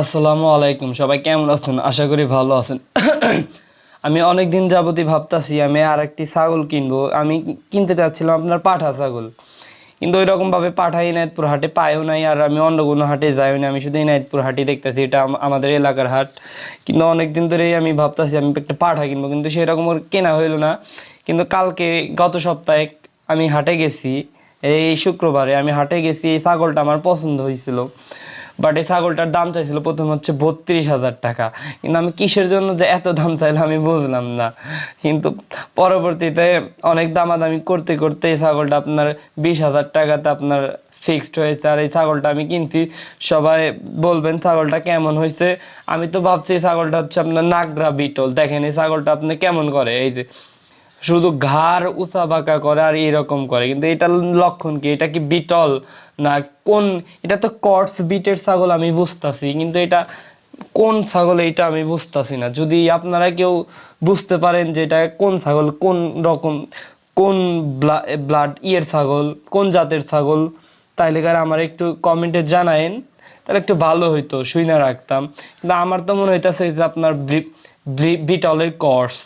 আসসালামু আলাইকুম, সবাই কেমন আছেন? আশা করি ভালো আছেন। আমি অনেক দিন যাবতই ভাবতাছি আমি আর একটি ছাগল কিনবো। আমি কিনতে চাচ্ছিলাম আপনার পাঠা ছাগল। কিন্তু ওই রকমভাবে পাঠাই ইনায়তপুর হাটে পাইও নাই আর আমি অন্য কোনো হাটে যাইও না। আমি শুধু ইনায়তপুর হাটে দেখতেছি, এটা আমাদের এলাকার হাট। কিন্তু অনেক দিন ধরেই আমি ভাবতাছি আমি একটা পাঠা কিনবো, কিন্তু সেরকম ওর কেনা হইল না। কিন্তু কালকে গত সপ্তাহে আমি হাটে গেছি, এই শুক্রবারে আমি হাটে গেছি, এই ছাগলটা আমার পছন্দ হয়েছিল বাট এই ছাগলটার দাম চাইছিল প্রথম হচ্ছে বত্রিশ হাজার টাকা। কিন্তু আমি কিসের জন্য যে এত দাম চাইলাম আমি বুঝলাম না। কিন্তু পরবর্তীতে অনেক দামাদামি করতে করতে এই ছাগলটা আপনার বিশ হাজার টাকাতে আপনার ফিক্সড হয়েছে। আর এই ছাগলটা আমি কিনছি, সবাই বলবেন ছাগলটা কেমন হয়েছে। আমি তো ভাবছি ছাগলটা হচ্ছে আপনার নাগরা বিটল। দেখেন এই ছাগলটা আপনি কেমন করে? এই যে শুধু ঘাড় উঁচা বাঁকা করে আর এরকম করে। কিন্তু এটার লক্ষণ কি? এটা কি বিটল? না, কোন এটা তো কর্স বিটের ছাগল আমি বুঝতাছি, কিন্তু এটা কোন ছাগল এটা আমি বুঝতাছি না। যদি আপনারা কেউ বুঝতে পারেন যে এটা কোন ছাগল, কোন রকম কোন ব্লাড ইয়ের ছাগল, কোন জাতের ছাগল, তাইলে কার আমার একটু কমেন্টে জানায়েন, তাহলে একটু ভালো হইতো শুই না রাখতাম। কিন্তু আমার তো মনে হইতাছে যে আপনার বিটলের কর্স।